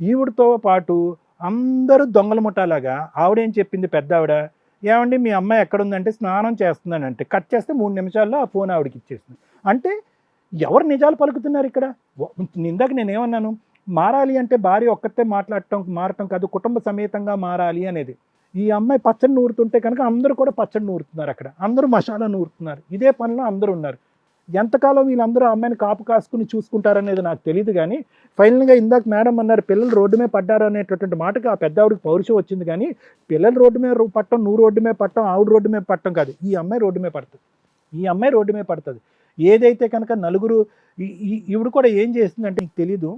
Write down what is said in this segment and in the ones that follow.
ఈవిడతో పాటు అందరూ దొంగల ముఠాలాగా ఆవిడేం చెప్పింది పెద్ద ఆవిడ ఏమండి మీ అమ్మాయి ఎక్కడుందంటే స్నానం చేస్తుందని అంటే కట్ చేస్తే మూడు నిమిషాల్లో ఆ ఫోన్ ఆవిడకి ఇచ్చేసింది అంటే ఎవరు నిజాలు పలుకుతున్నారు ఇక్కడ? ఇందాక నేను ఏమన్నాను మారాలి అంటే భార్య ఒక్కతే మాట్లాడటం మారటం కాదు కుటుంబ సమేతంగా మారాలి అనేది. ఈ అమ్మాయి పచ్చడి నూరుతుంటే కనుక అందరూ కూడా పచ్చడి నూరుతున్నారు అక్కడ. అందరూ మసాలా నూరుతున్నారు. ఇదే పనిలో అందరూ ఉన్నారు. ఎంతకాలం వీళ్ళందరూ అమ్మాయిని కాపు కాసుకుని చూసుకుంటారనేది నాకు తెలియదు కానీ ఫైనల్గా ఇందాక మేడం అన్నారు పిల్లలు రోడ్డు మీద పడ్డారు అనేటటువంటి మాటకి ఆ పెద్ద ఆవిడకి పౌరుషం వచ్చింది కానీ పిల్లలు రోడ్డు మీద పట్టం నువ్వు రోడ్డు మీద పట్టం ఆవిడ రోడ్డు మీద పట్టం కాదు. ఈ అమ్మాయి రోడ్డు మీద పడుతుంది. ఈ అమ్మాయి రోడ్డు మీద పడుతుంది. ఏదైతే కనుక నలుగురు ఈ- ఈవిడ కూడా ఏం చేస్తుందంటే నీకు తెలీదు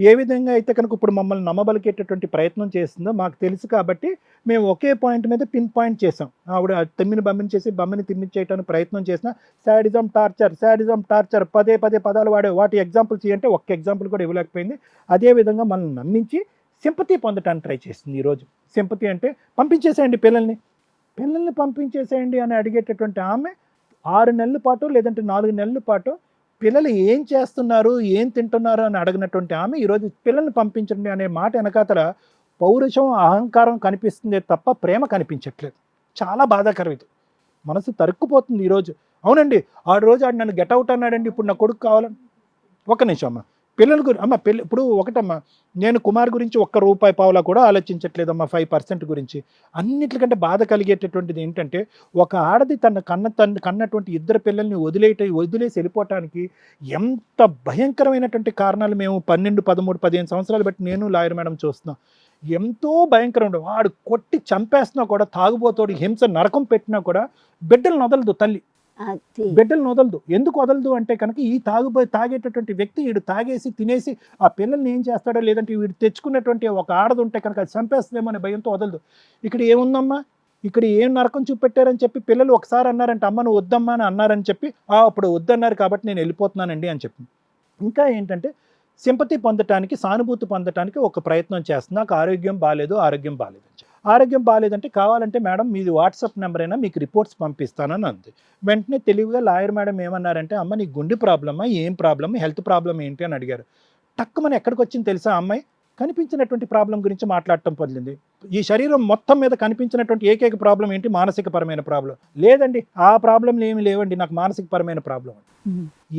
ఏ విధంగా అయితే కనుక ఇప్పుడు మమ్మల్ని నమ్మబలికేటటువంటి ప్రయత్నం చేస్తుందో మాకు తెలుసు కాబట్టి మేము ఒకే పాయింట్ మీద పిన్ పాయింట్ చేసాం ఆవిడ తిమ్మిని బమ్మిని చేసి బమ్మిని తిమ్మించేయటానికి ప్రయత్నం చేసిన శాడిజం టార్చర్ శాడిజం టార్చర్ పదే పదే పదాలు వాడే వాటి ఎగ్జాంపుల్స్ అంటే ఒక్క ఎగ్జాంపుల్ కూడా ఇవ్వలేకపోయింది. అదే విధంగా మనల్ని నమ్మించి సింపతి పొందటానికి ట్రై చేస్తుంది ఈరోజు సింపతి అంటే పంపించేసేయండి పిల్లల్ని. పిల్లల్ని పంపించేసేయండి అని అడిగేటటువంటి ఆమె ఆరు నెలల పాటు లేదంటే నాలుగు నెలల పాటు పిల్లలు ఏం చేస్తున్నారు ఏం తింటున్నారు అని అడిగినటువంటి ఆమె ఈరోజు పిల్లల్ని పంపించండి అనే మాట వెనకాతల పౌరుషం అహంకారం కనిపిస్తుందే తప్ప ప్రేమ కనిపించట్లేదు. చాలా బాధాకరం ఇది. మనసు తరుక్కుపోతుంది ఈరోజు. అవునండి ఆ రోజు ఆడు నన్ను గెట్ అవుట్ అన్నాడండి ఇప్పుడు నా కొడుకు కావాలని. ఒక నిమిషం అమ్మ. పిల్లల గురించి అమ్మ పిల్ల ఇప్పుడు ఒకటమ్మా నేను కుమార్ గురించి ఒక్క రూపాయి పావులా కూడా ఆలోచించట్లేదమ్మా ఫైవ్ పర్సెంట్ గురించి. అన్నిటికంటే బాధ కలిగేటటువంటిది ఏంటంటే ఒక ఆడది తన కన్న తన కన్నటువంటి ఇద్దరు పిల్లల్ని వదిలేట వదిలేసి వెళ్ళిపోవటానికి ఎంత భయంకరమైనటువంటి కారణాలు మేము పన్నెండు పదమూడు పదిహేను సంవత్సరాలు బట్టి నేను లాయర్ మేడం చూస్తున్నాం. ఎంతో భయంకరం వాడు కొట్టి చంపేస్తున్నా కూడా తాగుబోతోడు హింస నరకం పెట్టినా కూడా బిడ్డలను వదలదు తల్లి. బిడ్డలను వదలదు. ఎందుకు వదలదు అంటే కనుక ఈ తాగుబోయి తాగేటటువంటి వ్యక్తి వీడు తాగేసి తినేసి ఆ పిల్లల్ని ఏం చేస్తాడో లేదంటే వీడు తెచ్చుకున్నటువంటి ఒక ఆడది ఉంటే కనుక అది చంపేస్తుందేమో అనే భయంతో వదలదు. ఇక్కడ ఏముందమ్మా? ఇక్కడ ఏం నరకం చూపెట్టారని చెప్పి పిల్లలు ఒకసారి అన్నారంటే అమ్మ నువ్వు వద్దమ్మా అని అన్నారని చెప్పి "ఆ, అప్పుడు వద్దన్నారు కాబట్టి నేను వెళ్ళిపోతున్నానండి అని చెప్పి. ఇంకా ఏంటంటే సింపతి పొందటానికి సానుభూతి పొందటానికి ఒక ప్రయత్నం చేస్తుంది. నాకు ఆరోగ్యం బాగాలేదు ఆరోగ్యం బాగాలేదు ఆరోగ్యం బాగాలేదంటే కావాలంటే మేడం మీది వాట్సాప్ నెంబర్ అయినా మీకు రిపోర్ట్స్ పంపిస్తానని అంది. వెంటనే తెలివిగా లాయర్ మేడం ఏమన్నారంటే అమ్మ నీకు గుండె ప్రాబ్లమా? ఏం ప్రాబ్లమ్? హెల్త్ ప్రాబ్లం ఏంటి? అని అడిగారు. టక్కుమని ఎక్కడికి వచ్చింది తెలుసా అమ్మాయి? కనిపించినటువంటి ప్రాబ్లం గురించి మాట్లాడటం పొందింది. ఈ శరీరం మొత్తం మీద కనిపించినటువంటి ఏకైక ప్రాబ్లం ఏంటి? మానసిక పరమైన ప్రాబ్లం. లేదండి ఆ ప్రాబ్లంలు ఏమి లేవండి నాకు మానసిక పరమైన ప్రాబ్లం.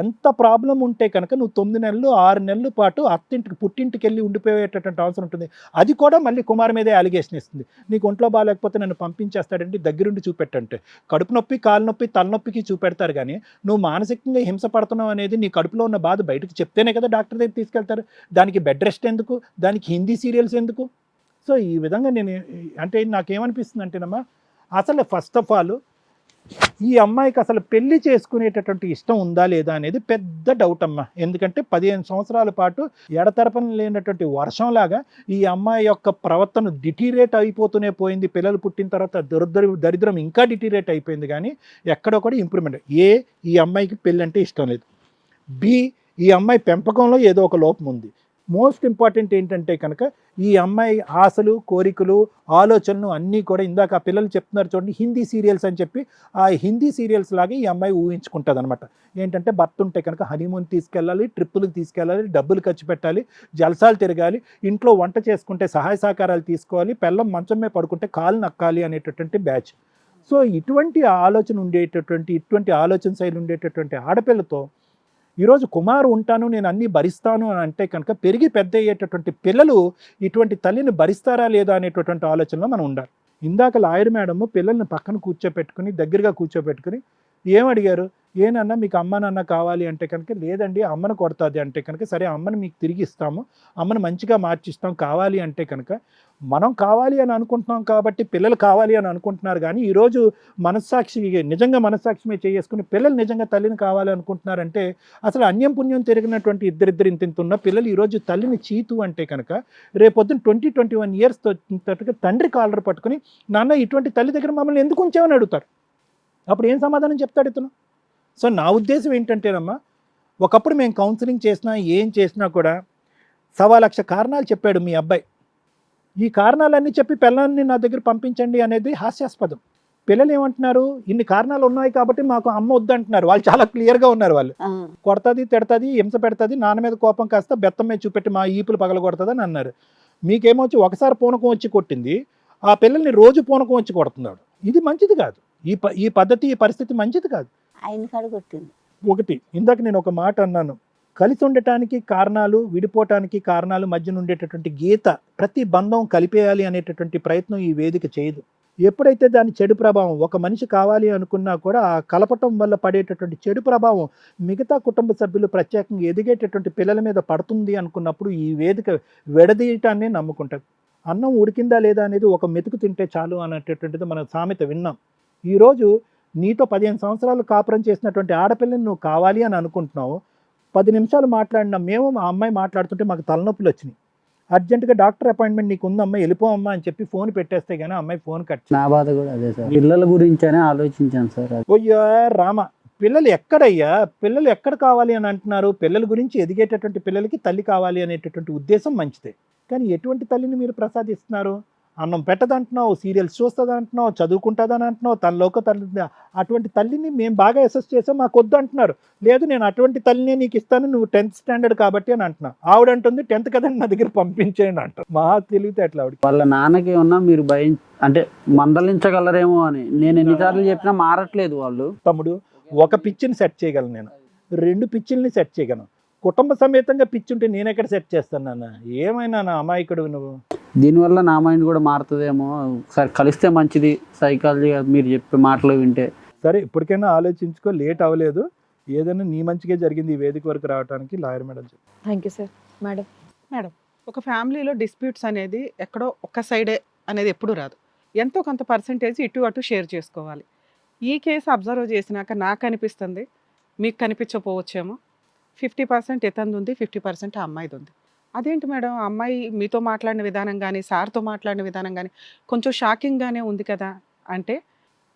ఎంత ప్రాబ్లం ఉంటే కనుక నువ్వు తొమ్మిది నెలలు ఆరు నెలల పాటు అత్తింటికి పుట్టింటికి వెళ్ళి ఉండిపోయేటటువంటి అవసరం ఉంటుంది. అది కూడా మళ్ళీ కుమార్ మీదే అలిగేషన్ ఇస్తుంది నీకు ఒంట్లో బాగాలేకపోతే నన్ను పంపించేస్తాడంటే దగ్గరుండి చూపెట్టంటే. కడుపు నొప్పి కాలు నొప్పి తలనొప్పికి చూపెడతారు కానీ నువ్వు మానసికంగా హింస పడుతున్నావు అనేది నీ కడుపులో ఉన్న బాధ బయటకు చెప్తేనే కదా డాక్టర్ దగ్గర తీసుకెళ్తారు. దానికి బెడ్ రెస్ట్ ఎందుకు? దానికి హిందీ సీరియల్స్ ఎందుకు? సో ఈ విధంగా నేను అంటే నాకేమనిపిస్తుంది అంటేనమ్మా అసలు ఫస్ట్ ఆఫ్ ఆల్ ఈ అమ్మాయికి అసలు పెళ్ళి చేసుకునేటటువంటి ఇష్టం ఉందా లేదా అనేది పెద్ద డౌట్ అమ్మా. ఎందుకంటే పదిహేను సంవత్సరాల పాటు ఎడతెరపన లేనటువంటి వర్షంలాగా ఈ అమ్మాయి యొక్క ప్రవర్తన డిటీరేట్ అయిపోతూనే పోయింది. పిల్లలు పుట్టిన తర్వాత దరిద్ర దరిద్రం ఇంకా డిటీరేట్ అయిపోయింది. కానీ ఎక్కడో కూడా ఇంప్రూవ్మెంట్ ఏ ఈ అమ్మాయికి పెళ్ళి అంటే ఇష్టం లేదు. బి ఈ అమ్మాయి పెంపకంలో ఏదో ఒక లోపం ఉంది. మోస్ట్ ఇంపార్టెంట్ ఏంటంటే కనుక ఈ అమ్మాయి ఆశలు కోరికలు ఆలోచనలు అన్నీ కూడా ఇందాక ఆ పిల్లలు చెప్తున్నారు చూడండి హిందీ సీరియల్స్ అని చెప్పి ఆ హిందీ సీరియల్స్ లాగే ఈ అమ్మాయి ఊహించుకుంటుంది అనమాట ఏంటంటే భర్త ఉంటే కనుక హనీమూన్ తీసుకెళ్ళాలి ట్రిప్పులకు తీసుకెళ్ళాలి డబ్బులు ఖర్చు పెట్టాలి జలసాలు తిరగాలి ఇంట్లో వంట చేసుకుంటే సహాయ సహకారాలు తీసుకోవాలి పెళ్ళం మంచం మీద పడుకుంటే కాలు నక్కాలి అనేటటువంటి బ్యాచ్. సో ఇటువంటి ఆలోచన ఉండేటటువంటి ఇటువంటి ఆలోచన శైలి ఉండేటటువంటి ఆడపిల్లతో ఈరోజు కుమారు ఉంటాను నేను అన్నీ భరిస్తాను అని అంటే కనుక పెరిగి పెద్ద అయ్యేటటువంటి పిల్లలు ఇటువంటి తల్లిని భరిస్తారా లేదా అనేటటువంటి ఆలోచనలో మనం ఉండాలి. ఇందాక లాయర్ మేడము పిల్లల్ని పక్కన కూర్చోపెట్టుకుని దగ్గరగా కూర్చోపెట్టుకుని ఏమడిగారు? ఏనన్నా మీకు అమ్మ నాన్న కావాలి అంటే కనుక లేదండి అమ్మను కొడుతుంది అంటే కనుక సరే అమ్మని మీకు తిరిగి ఇస్తాము అమ్మని మంచిగా మార్చిస్తాం కావాలి అంటే కనుక మనం కావాలి అని అనుకుంటున్నాం కాబట్టి పిల్లలు కావాలి అని అనుకుంటున్నారు కానీ ఈరోజు మనస్సాక్షి నిజంగా మనస్సాక్షిమే చేసుకుని పిల్లలు నిజంగా తల్లిని కావాలి అనుకుంటున్నారంటే అసలు అన్యం పుణ్యం తిరిగినటువంటి ఇద్దరిద్దరు ఇంత ఇంత ఉన్న పిల్లలు ఈరోజు తల్లిని చీతు అంటే కనుక రేపొద్దున ట్వంటీ ట్వంటీ వన్ ఇయర్స్ తోటగా తండ్రి కాలర్ పట్టుకుని నాన్న ఇటువంటి తల్లి దగ్గర మమ్మల్ని ఎందుకు ఉంచామని అడుగుతారు. అప్పుడు ఏం సమాధానం చెప్తాడు ఇతను? సో నా ఉద్దేశం ఏంటంటేనమ్మా ఒకప్పుడు మేము కౌన్సిలింగ్ చేసినా ఏం చేసినా కూడా సవా లక్ష కారణాలు చెప్పాడు మీ అబ్బాయి. ఈ కారణాలన్నీ చెప్పి పిల్లల్ని నా దగ్గర పంపించండి అనేది హాస్యాస్పదం. పిల్లలు ఏమంటున్నారు ఇన్ని కారణాలు ఉన్నాయి కాబట్టి మాకు అమ్మ వద్దంటున్నారు. వాళ్ళు చాలా క్లియర్గా ఉన్నారు వాళ్ళు. కొడతది తిడతది హింస పెడతది నాన్న మీద కోపం కాస్త బెత్తం మీద చూపెట్టి మా ఈపులు పగల కొడుతుంది అన్నారు మీకేమొచ్చి ఒకసారి పూనకం వచ్చి కొట్టింది ఆ పిల్లల్ని రోజు పూనకం వచ్చి కొడుతున్నాడు. ఇది మంచిది కాదు. ఈ ప ఈ పద్ధతి ఈ పరిస్థితి మంచిది కాదు. ఆయన ఒకటి ఇందాక నేను ఒక మాట అన్నాను. కలిసి ఉండటానికి కారణాలు విడిపోవటానికి కారణాలు మధ్యన ఉండేటటువంటి గీత ప్రతి బంధం కలిపేయాలి అనేటటువంటి ప్రయత్నం ఈ వేదిక చేయదు. ఎప్పుడైతే దాని చెడు ప్రభావం ఒక మనిషి కావాలి అనుకున్నా కూడా ఆ కలపటం వల్ల పడేటటువంటి చెడు ప్రభావం మిగతా కుటుంబ సభ్యులు ప్రత్యేకంగా ఎదిగేటటువంటి పిల్లల మీద పడుతుంది అనుకున్నప్పుడు ఈ వేదిక విడదీయటాన్ని నమ్ముకుంటారు అన్నం ఉడికిందా లేదా అనేది ఒక మెతుకు తింటే చాలు అనేటటువంటిది మనం సామెత విన్నాం. ఈరోజు నీతో పదిహేను సంవత్సరాలు కాపురం చేసినటువంటి ఆడపిల్లని నువ్వు కావాలి అని అనుకుంటున్నావు. పది నిమిషాలు మాట్లాడినా మేము మా అమ్మాయి మాట్లాడుతుంటే మాకు తలనొప్పులు వచ్చినాయి. అర్జెంటుగా డాక్టర్ అపాయింట్మెంట్ నీకు ఉందమ్మా వెళ్ళిపోమ్మా అని చెప్పి ఫోన్ పెట్టేస్తే కానీ అమ్మాయి ఫోన్ కట్ నా బాధ కూడా అదే సార్. పిల్లల గురించనే ఆలోచించాను సార్ అది. ఓయ్యా రామ పిల్లలు ఎక్కడయ్యా? పిల్లలు ఎక్కడ కావాలి అని అంటున్నారు? పిల్లల గురించి ఎదిగేటటువంటి పిల్లలకి తల్లి కావాలి అనేటటువంటి ఉద్దేశం మంచిదే. కానీ ఎటువంటి తల్లిని మీరు ప్రసాదిస్తున్నారు? అన్నం పెట్టదంటున్నావు సీరియల్స్ చూస్తుందంటున్నావు చదువుకుంటుందని అంటున్నావు తనలోకి తల్లి అటువంటి తల్లిని మేము బాగా అసెస్ చేసాం మాకు వద్దు అంటున్నారు. లేదు నేను అటువంటి తల్లిని నీకు ఇస్తాను నువ్వు టెన్త్ స్టాండర్డ్ కాబట్టి అని అంటున్నా ఆవిడ అంటుంది టెన్త్ కదండి నా దగ్గర పంపించేయండి అంటారు. మహా తెలివితే అట్లా ఆవిడ వాళ్ళ నాన్నకి ఉన్నా మీరు భయం అంటే మందలించగలరేమో అని. నేను ఎన్నిసార్లు చెప్పినా మారట్లేదు వాళ్ళు. తమ్ముడు ఒక పిచ్చిని సెట్ చేయగలను నేను. రెండు పిచ్చిల్ని సెట్ చేయగలను. కుటుంబ సమేతంగా పిచ్చి ఉంటే నేను ఎక్కడ సెట్ చేస్తాను నాన్న? ఏమైనా నా అమాయకుడు నువ్వు? దీనివల్ల నా మైండ్ కూడా మారుతుందేమో. ఒకసారి కలిస్తే మంచిది. సైకాలజీ మీరు చెప్పే మాటలు వింటే. సరే ఇప్పటికైనా ఆలోచించుకో లేట్ అవ్వలేదు. ఏదైనా నీ మంచిగా జరిగింది ఈ వేదిక వరకు రావడానికి lawyer madam. Thank you sir. Madam. Madam ఒక ఫ్యామిలీలో డిస్ప్యూట్స్ అనేది ఎక్కడో ఒక్క సైడే అనేది ఎప్పుడు రాదు. ఎంతో కొంత పర్సంటేజ్ ఇటు అటు షేర్ చేసుకోవాలి. ఈ కేసు అబ్జర్వ్ చేసినాక నాకు అనిపిస్తుంది మీకు కనిపించకపోవచ్చేమో. ఫిఫ్టీ పర్సెంట్ ఇతంది ఉంది ఫిఫ్టీ పర్సెంట్ ఆ అమ్మాయిది ఉంది అదేంటి మేడం? అమ్మాయి మీతో మాట్లాడిన విధానం కానీ సార్తో మాట్లాడిన విధానం కానీ కొంచెం షాకింగ్గానే ఉంది కదా? అంటే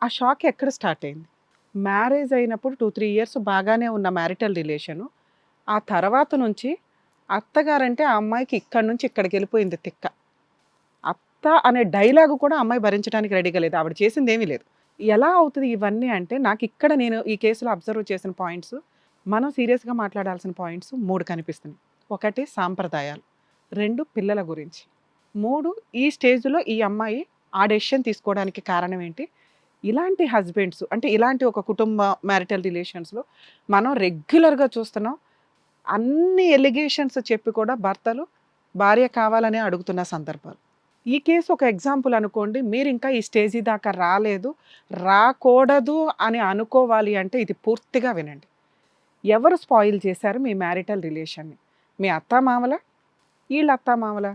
ఆ షాక్ ఎక్కడ స్టార్ట్ అయింది? మ్యారేజ్ అయినప్పుడు టూ త్రీ ఇయర్స్ బాగానే ఉన్న మ్యారిటల్ రిలేషను ఆ తర్వాత నుంచి అత్తగారంటే ఆ అమ్మాయికి ఇక్కడి నుంచి ఇక్కడికి వెళ్ళిపోయింది తిక్క. అత్త అనే డైలాగ్ కూడా అమ్మాయి భరించడానికి రెడీగా లేదు. ఆవిడ చేసింది ఏమీ లేదు. ఎలా అవుతుంది ఇవన్నీ అంటే నాకు ఇక్కడ నేను ఈ కేసులో అబ్జర్వ్ చేసిన పాయింట్స్ మనం సీరియస్గా మాట్లాడాల్సిన పాయింట్స్ మూడు కనిపిస్తున్నాయి. ఒకటి సాంప్రదాయాలు రెండు పిల్లల గురించి మూడు ఈ స్టేజ్లో ఈ అమ్మాయి ఆ డెసిషన్ తీసుకోవడానికి కారణం ఏంటి? ఇలాంటి హస్బెండ్స్ అంటే ఇలాంటి ఒక కుటుంబ మ్యారిటల్ రిలేషన్స్లో మనం రెగ్యులర్గా చూస్తున్నాం. అన్ని ఎలిగేషన్స్ చెప్పి కూడా భర్తలు భార్య కావాలని అడుగుతున్న సందర్భాలు. ఈ కేసు ఒక ఎగ్జాంపుల్ అనుకోండి. మీరు ఇంకా ఈ స్టేజీ దాకా రాలేదు రాకూడదు అని అనుకోవాలి అంటే ఇది పూర్తిగా వినండి. ఎవరు స్పాయిల్ చేశారు మీ మ్యారిటల్ రిలేషన్ని? మీ అత్తామామల వీళ్ళ అత్తామామల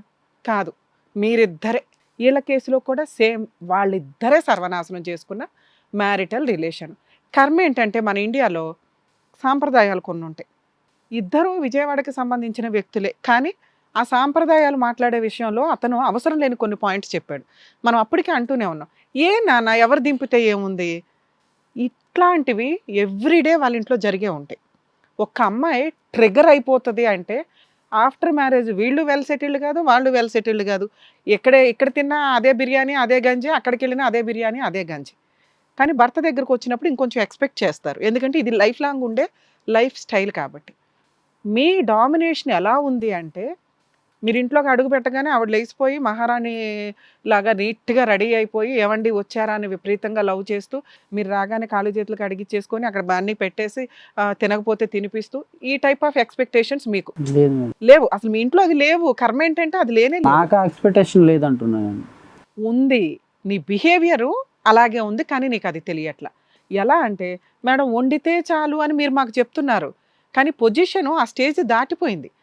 కాదు మీరిద్దరే. వీళ్ళ కేసులో కూడా సేమ్ వాళ్ళిద్దరే సర్వనాశనం చేసుకున్న మ్యారిటల్ రిలేషన్. కర్మ ఏంటంటే మన ఇండియాలో సాంప్రదాయాలు కొన్ని ఉంటాయి. ఇద్దరూ విజయవాడకి సంబంధించిన వ్యక్తులే కానీ ఆ సాంప్రదాయాలు మాట్లాడే విషయంలో అతను అవసరం లేని కొన్ని పాయింట్స్ చెప్పాడు. మనం అప్పటికే అంటూనే ఉన్నాం. ఏ నాన్న ఎవరు దింపితే ఏముంది? ఇట్లాంటివి ఎవ్రీడే వాళ్ళ ఇంట్లో జరిగే ఉంటాయి. ఒక అమ్మాయి ట్రిగర్ అయిపోతుంది అంటే ఆఫ్టర్ మ్యారేజ్ వీళ్ళు వెల్ సెటిల్డ్ కాదు వాళ్ళు వెల్ సెటిల్డ్ కాదు. ఎక్కడే ఇక్కడ తిన్నా అదే బిర్యానీ అదే గంజి అక్కడికి వెళ్ళినా అదే బిర్యానీ అదే గంజి. కానీ భర్త దగ్గరకు వచ్చినప్పుడు ఇంకొంచెం ఎక్స్పెక్ట్ చేస్తారు. ఎందుకంటే ఇది లైఫ్ లాంగ్ ఉండే లైఫ్ స్టైల్ కాబట్టి. మీ డామినేషన్ ఎలా ఉంది అంటే మీరు ఇంట్లోకి అడుగు పెట్టగానే ఆవిడ లేచిపోయి మహారాణి లాగా నీట్గా రెడీ అయిపోయి ఏమండి వచ్చారా అని విపరీతంగా లవ్ చేస్తూ మీరు రాగానే కాళ్ళు చేతులకు అడిగిచ్చేసుకొని అక్కడ అన్నీ పెట్టేసి తినకపోతే తినిపిస్తూ ఈ టైప్ ఆఫ్ ఎక్స్పెక్టేషన్స్ మీకు. లేవు. అసలు మీ ఇంట్లో అది లేవు. కర్మ ఏంటంటే అది లేనే లేదు. నాకు ఎక్స్పెక్టేషన్ లేదంటున్నాను ఉంది. నీ బిహేవియరు అలాగే ఉంది కానీ నీకు అది తెలియట్లా. ఎలా అంటే మేడం వండితే చాలు అని మీరు మాకు చెప్తున్నారు. కానీ పొజిషన్ ఆ స్టేజ్ దాటిపోయింది.